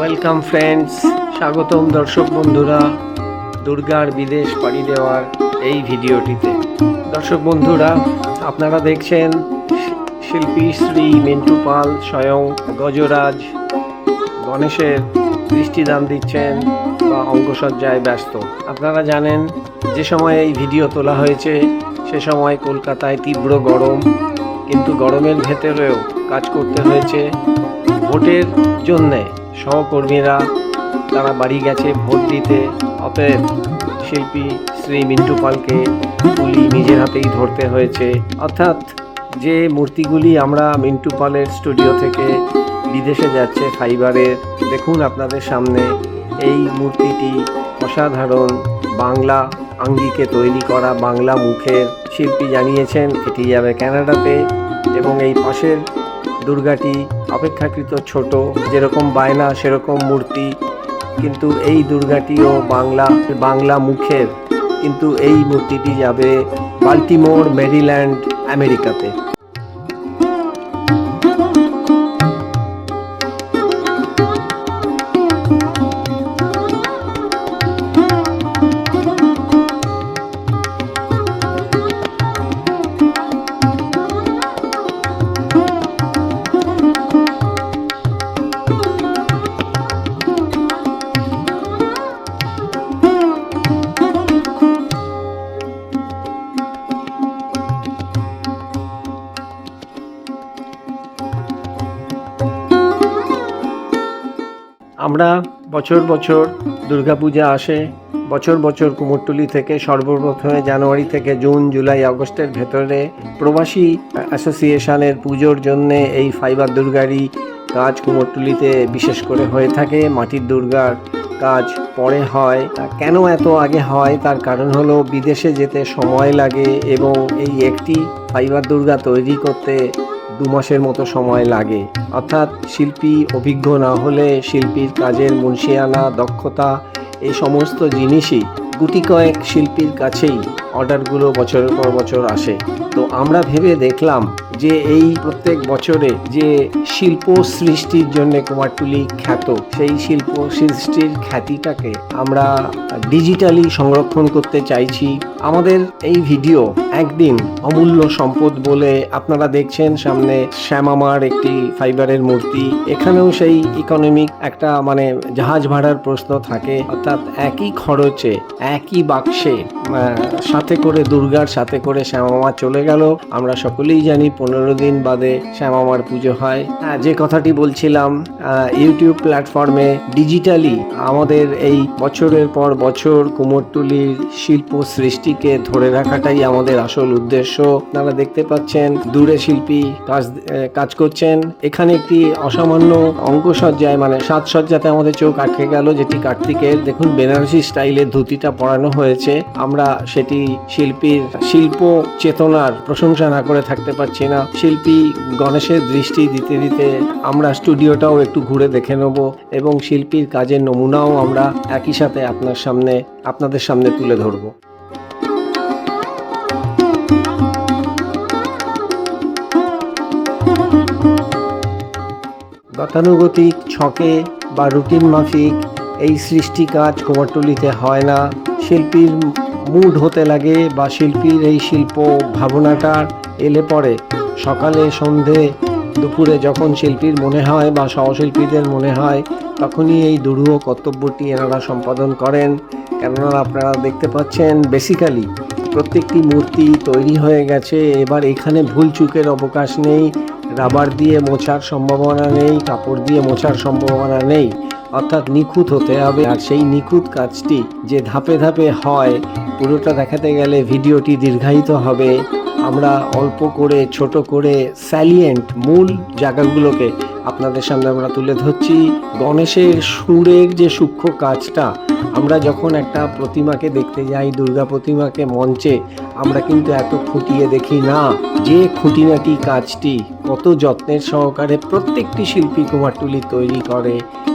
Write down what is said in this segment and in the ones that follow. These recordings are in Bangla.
ওয়েলকাম ফ্রেন্ডস স্বাগতম, দর্শক বন্ধুরা, দুর্গার বিদেশ পাড়ি দেওয়ার এই ভিডিওটিতে। দর্শক বন্ধুরা, আপনারা দেখছেন শিল্পী শ্রী মিন্টু পাল স্বয়ং গজরাজ, গণেশের দৃষ্টিদান দিচ্ছেন বা অঙ্গসজ্জায় ব্যস্ত। আপনারা জানেন, যে সময় এই ভিডিও তোলা হয়েছে, সে সময় কলকাতায় তীব্র গরম, কিন্তু গরমের ভেতরেও কাজ করতে হয়েছে ভোটের জন্যে। সহকর্মীরা তারা বাড়ি গেছে ভোট দিতে। অতএব শিল্পী শ্রী মিন্টু পালকে গুলি নিজের হাতেই ধরতে হয়েছে। অর্থাৎ যে মূর্তিগুলি আমরা মিন্টু পালের স্টুডিও থেকে বিদেশে যাচ্ছে ফাইবারের, দেখুন আপনাদের সামনে এই মূর্তিটি অসাধারণ বাংলা আঙ্গিকে তৈরি করা বাংলা মুখের শিল্পী জানিয়েছেন এটি যাবে কানাডাতে এবং এই পাশের দুর্গাটি অপেক্ষাকৃত ছোট, যেরকম বায়না, সেরকম মূর্তি। কিন্তু এই দুর্গাটিও বাংলা বাংলা মুখের। কিন্তু এই মূর্তিটি যাবে বাল্টিমোর, মেরিল্যান্ড, আমেরিকাতে। আমরা বছর বছর দুর্গাপূজা আসে, বছর বছর কুমোরটুলি থেকে সর্বপ্রথমে জানুয়ারি থেকে জুন, জুলাই, আগস্টের ভেতরে প্রবাসী অ্যাসোসিয়েশনের পুজোর জন্যে এই ফাইবার দুর্গারই কাজ কুমোরটুলিতে বিশেষ করে হয়ে থাকে। মাটির দুর্গার কাজ পরে হয়। কেন এত আগে হয়? তার কারণ হলো বিদেশে যেতে সময় লাগে এবং এই একটি ফাইবার দুর্গা তৈরি করতে দু মাসের মতো সময় লাগে। অর্থাৎ শিল্পী অভিজ্ঞ না হলে শিল্পীর কাজের মুন্সিয়ানা দক্ষতা, এই সমস্ত জিনিসই গুটি কয়েক শিল্পীর কাছেই অর্ডারগুলো বছরের পর বছর আসে। তো আমরা ভেবে দেখলাম যে এই প্রত্যেক বছরে যে শিল্প সৃষ্টির জন্য কুমারটুলি খ্যাত, সেই শিল্প সৃষ্টির খ্যাতিটাকে আমরা ডিজিটালি সংরক্ষণ করতে চাইছি। আমাদের এই ভিডিও একদিন অমূল্য সম্পদ বলে আপনারা দেখছেন। সামনে শ্যামামার একটি ফাইবারের মূর্তি। এখানেও সেই ইকোনমিক একটা মানে জাহাজ ভাড়ার প্রশ্ন থাকে। অর্থাৎ একই খরচে, একই বাক্সে সাথে করে দুর্গার সাথে করে শ্যামামা চলে গেল। আমরা সকলেই জানি পনেরো দিন বাদে শ্যামামার পুজো হয়। যে কথাটি বলছিলাম ইউটিউব প্ল্যাটফর্মে ডিজিটালি আমাদের এই বছরের পর বছর কুমোরটুলির শিল্প সৃষ্টিকে ধরে রাখাটাই আমাদের আসল উদ্দেশ্য। আপনারা দেখতে পাচ্ছেন, দূরে শিল্পী কাজ কাজ করছেন। এখানে একটি অসামান্য অঙ্কসজ্জায় মানে সাজসজ্জাতে আমাদের চোখ আটকে গেল যেটি কার্তিকের। দেখুন, বেনারসি স্টাইলের ধুতিটা পরানো হয়েছে। আমরা সেটি শিল্পীর শিল্প চেতনার প্রশংসা না করে থাকতে পারছি না। শিল্পী গণেশের দৃষ্টি দিতে দিতে আমরা স্টুডিওটাও একটু ঘুরে দেখে নেব এবং শিল্পীর কাজের নমুনাও আমরা একই সাথে আপনার সামনে, আপনাদের সামনে তুলে ধরবো। গতানুগতিক ছকে বা রুটিন মাফিক এই সৃষ্টি কাজ কুমারটুলিতে হয় না। শিল্পীর মুড হতে লাগে বা শিল্পীর এই শিল্প ভাবনাটা এলে পরে সকালে সন্ধে, দুপুরে যখন শিল্পীর মনে হয় বা সহশিল্পীদের মনে হয়, তখনই এই দুরূহ কর্তব্যটি এনারা সম্পাদন করেন। কেননা আপনারা দেখতে পাচ্ছেন বেসিক্যালি প্রত্যেকটি মূর্তি তৈরি হয়ে গেছে। এবার এখানে ভুল চুকের অবকাশ নেই, রাবার দিয়ে মোছার সম্ভাবনা নেই, কাপড় দিয়ে মোছার সম্ভাবনা নেই, অর্থাৎ নিখুঁত হতে হবে। আর সেই নিখুঁত কাজটি যে ধাপে ধাপে হয়, পুরোটা দেখাতে গেলে ভিডিওটি দীর্ঘায়িত হবে। আমরা অল্প করে, ছোট করে স্যালিয়েন্ট মূল জায়গাগুলোকে আপনাদের সামনে আমরা তুলে ধরছি। গণেশের সুরের যে সূক্ষ্ম কাজটা, আমরা যখন একটা প্রতিমাকে দেখতে যাই, দুর্গা প্রতিমাকে মঞ্চে, আমরা কিন্তু এত খুঁটিয়ে দেখি না যে খুঁটিনাটি কাজটি কত যত্নের সহকারে প্রত্যেকটি শিল্পী কুমারটুলি তৈরি করে।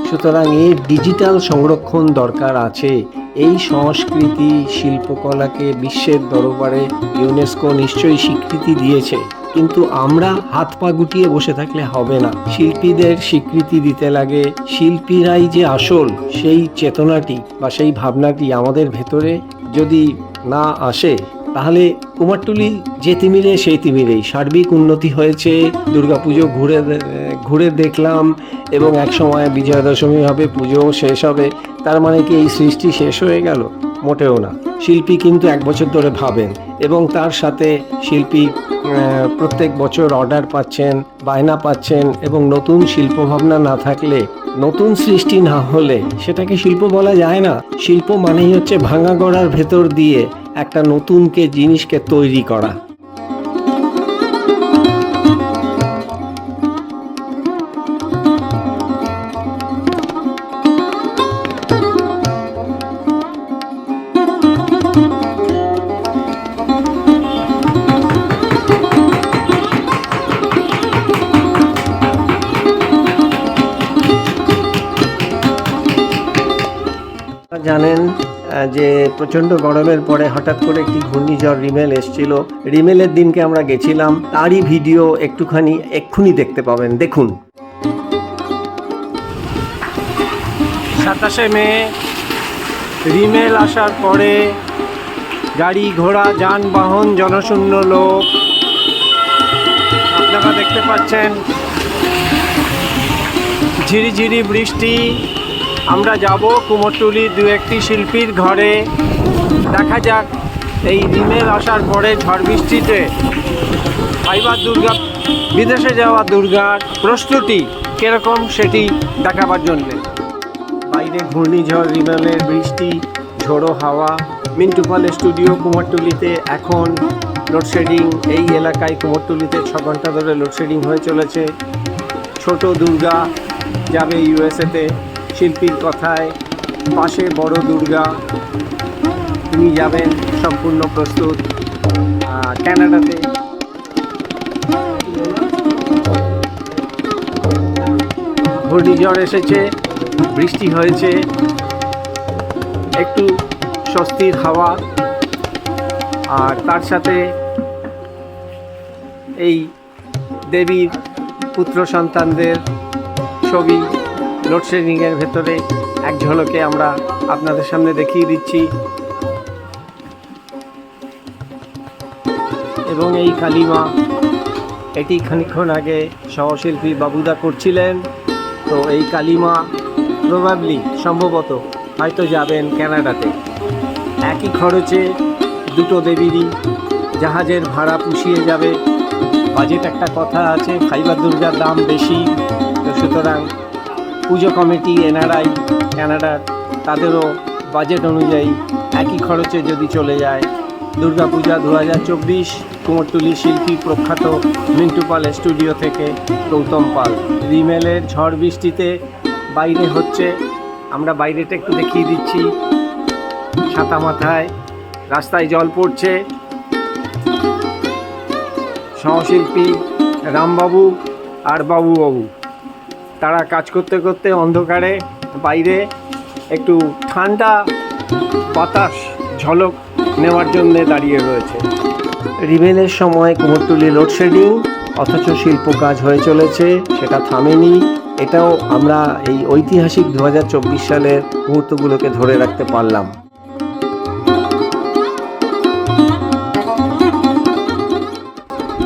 সুতরাং এর ডিজিটাল সংরক্ষণ দরকার আছে। এই সংস্কৃতি শিল্পকলাকে বিশ্বের দরবারে ইউনেস্কো নিশ্চয়ই স্বীকৃতি দিয়েছে। কিন্তু আমরা হাত পা গুটিয়ে বসে থাকলে হবে না। শিল্পীদের স্বীকৃতি দিতে লাগে শিল্পীরাই যে আসল, সেই চেতনাটি বা সেই ভাবনাটি আমাদের ভেতরে যদি না আসে তাহলে কুমারটুলি যে তিমিরে, সেই তিমিরেই। সার্বিক উন্নতি হয়েছে, দুর্গাপুজো ঘুরে ঘুরে দেখলাম এবং এক সময় বিজয়া দশমী হবে পুজো শেষ হবে। তার মানে কি এই সৃষ্টি শেষ হয়ে গেল? মোটেও না। শিল্পী কিন্তু এক বছর ধরে ভাবেন এবং তার সাথে শিল্পী প্রত্যেক বছর অর্ডার পাচ্ছেন, বায়না পাচ্ছেন এবং নতুন শিল্প ভাবনা না থাকলে, নতুন সৃষ্টি না হলে সেটাকে শিল্প বলা যায় না। শিল্প মানেই হচ্ছে ভাঙা গড়ার ভেতর দিয়ে একটা নতুনকে জিনিসকে তৈরি করা। প্রচণ্ড গরমের পরে হঠাৎ করে একটি ঘূর্ণিঝড় রিমেল এসছিল। রিমেলের দিনকে আমরা গেছিলাম। তারই ভিডিও একটুখানি এক্ষুনি দেখতে পাবেন। দেখুন। সাতাশে মে, রিমেল আসার পরে গাড়ি ঘোড়া, যানবাহন, জনশূন্য লোক আপনারা দেখতে পাচ্ছেন। ঝিরিঝিরি বৃষ্টি আমরা যাব কুমোরটুলি দু একটি শিল্পীর ঘরে। দেখা যাক, এই রিমেল আসার পরে ঝড় বৃষ্টিতে ফাইবার দুর্গা, বিদেশে যাওয়া দুর্গার প্রস্তুতি কীরকম সেটি দেখাবার জন্যে। বাইরে ঘূর্ণিঝড় রিমেলের বৃষ্টি, ঝোড়ো হাওয়া মিন্টু পালের স্টুডিও কুমারটুলিতে এখন লোডশেডিং। এই এলাকায় কুমোরটুলিতে ছ ঘণ্টা ধরে লোডশেডিং হয়ে চলেছে। ছোট দুর্গা যাবে ইউএসএতে। শিল্পীর কথায়, পাশে বড় দুর্গা, তিনি যাবেন সম্পূর্ণ প্রস্তুত ক্যানাডাতে। ঘূর্ণিঝড় এসেছে, বৃষ্টি হয়েছে, একটু স্বস্তির হাওয়া, আর তার সাথে এই দেবীর পুত্র সন্তানদের ছবি লোডশেডিংয়ের ভেতরে এক ঝলকে আমরা আপনাদের সামনে দেখিয়ে দিচ্ছি। এবং এই কালিমা এটি খানিকক্ষণ আগে সহশিল্পী বাবুদা করছিলেন। তো এই কালিমা প্রবাবলি সম্ভবত হয়তো যাবেন ক্যানাডাতে। একই খরচে দুটো দেবীরই জাহাজের ভাড়া পুষিয়ে যাবে। বাজেট একটা কথা আছে, ফাইবার দুর্গার দাম বেশি। তো সুতরাং পুজো কমিটি, এনআরআই, ক্যানাডার, তাদেরও বাজেট অনুযায়ী একই খরচে যদি চলে যায়। দুর্গাপূজা দু হাজার চব্বিশ কুমোরটুলি শিল্পী প্রখ্যাত মিন্টু পাল স্টুডিও থেকে গৌতম পাল। রিমেলের ঝড় বৃষ্টিতে বাইরে হচ্ছে, আমরা বাইরেটা একটু দেখিয়ে দিচ্ছি। ছাতা মাথায়, রাস্তায় জল পড়ছে। সহশিল্পী রামবাবু আর বাবুবাবু। তারা কাজ করতে করতে অন্ধকারে, বাইরে একটু ঠান্ডা বাতাস, ঝলক নেওয়ার জন্য দাঁড়িয়ে রয়েছে। রিমেলের সময় কুমোরটুলি লোডশেডিং অথচ শিল্প কাজ হয়ে চলেছে, সেটা থামেনি। এটাও আমরা এই ঐতিহাসিক দু হাজার চব্বিশ সালের মুহূর্তগুলোকে ধরে রাখতে পারলাম।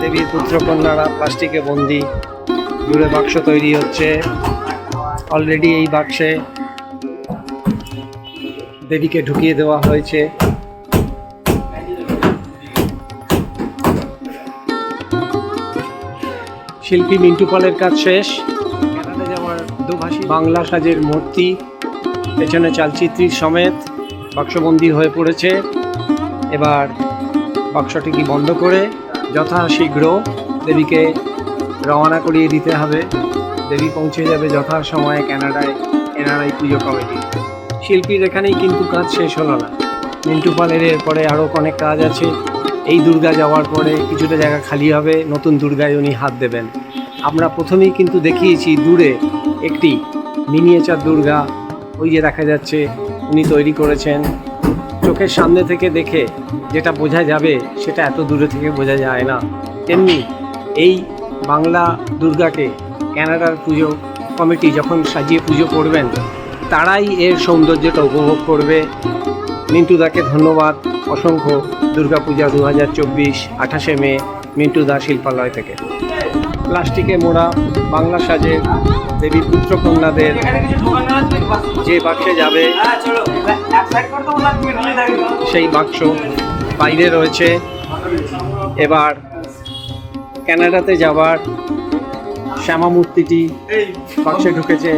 দেবীর পুত্রকন্যারা প্লাস্টিকে বন্দি দূরে বাক্স তৈরি হচ্ছে। অলরেডি এই বাক্সে দেবীকে ঢুকিয়ে দেওয়া হয়েছে। শিল্পী মিন্টু পালের কাজ শেষ। বাংলা সাজের মূর্তি, পেছনে চালচিত্রীর সমেত বাক্সবন্দি হয়ে পড়েছে। এবার বাক্সটিকে বন্ধ করে যথাশীঘ্র দেবীকে রওনা করিয়ে দিতে হবে। দেবী পৌঁছে যাবে যথা সময়ে ক্যানাডায় এনআরআই পুজো কমিটি। শিল্পীর এখানেই কিন্তু কাজ শেষ হলো না। মিন্টু পালের এরপরে আরও অনেক কাজ আছে। এই দুর্গা যাওয়ার পরে কিছুটা জায়গা খালি হবে, নতুন দুর্গায় উনি হাত দেবেন। আমরা প্রথমেই কিন্তু দেখিয়েছি দূরে একটি মিনিয়েচার দুর্গা। ওই যে দেখা যাচ্ছে, উনি তৈরি করেছেন। চোখের সামনে থেকে দেখে যেটা বোঝা যাবে, সেটা এত দূরে থেকে বোঝা যায় না। তেমনি এই বাংলা দুর্গাকে ক্যানাডার পুজো কমিটি যখন সাজিয়ে পুজো করবেন, তারাই এর সৌন্দর্যটা উপভোগ করবে। মিন্টুদাকে ধন্যবাদ। অসংখ্য দুর্গাপূজা দু হাজার চব্বিশ, আঠাশে মে, মিন্টুদা শিল্পালয় থেকে। প্লাস্টিকে মোড়া, বাংলা সাজের দেবী পুত্রকন্যাদের যে বাক্সে যাবে, সেই বাক্স বাইরে রয়েছে। এবার ক্যানাডাতে যাবার শ্যামা মূর্তিটি বাক্সে ঢুকেছে।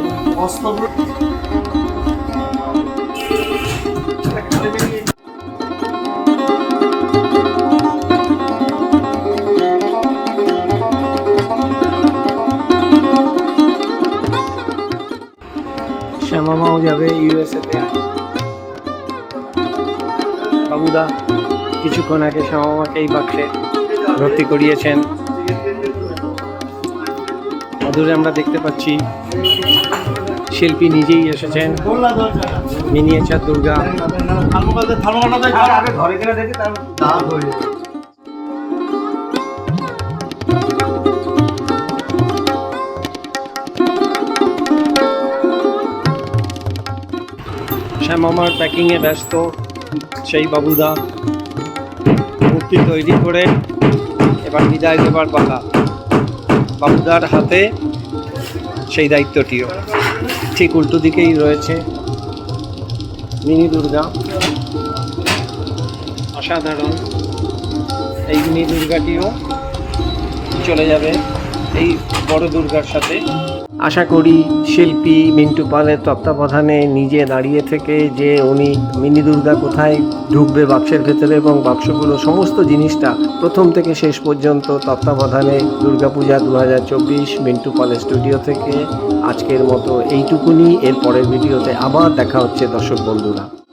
শ্যামামাও যাবে ইউএসএতে বাবুদা কিছুক্ষণ আগে শ্যামামাকে এই বাক্সে ভর্তি করিয়েছেন। অদূরে আমরা দেখতে পাচ্ছি শিল্পী নিজেই এসেছেন। মিনিয়েচার দুর্গা। শ্যামামার প্যাকিংয়ে ব্যস্ত। সেই বাবুদা মূর্তি তৈরি করে এবার বিদায় দেবার পালা বাবুদার হাতে সেই দায়িত্বটিও। ঠিক উল্টো দিকেই রয়েছে মিনি দুর্গা। অসাধারণ। এই মিনি দুর্গাটিও চলে যাবে এই বড় দুর্গার সাথে। আশা করি শিল্পী মিন্টু পালের তত্ত্বাবধানে নিজে দাঁড়িয়ে থেকে যে উনি মিনি দুর্গা কোথায় ঢুকবে বাক্সের ভেতরে এবং বাক্সগুলো সমস্ত জিনিসটা প্রথম থেকে শেষ পর্যন্ত তত্ত্বাবধানে দুর্গাপূজা দু হাজার চব্বিশ মিন্টু পালের স্টুডিও থেকে আজকের মতো এইটুকুনি। এর পরের ভিডিওতে আবার দেখা হচ্ছে দর্শক বন্ধুরা।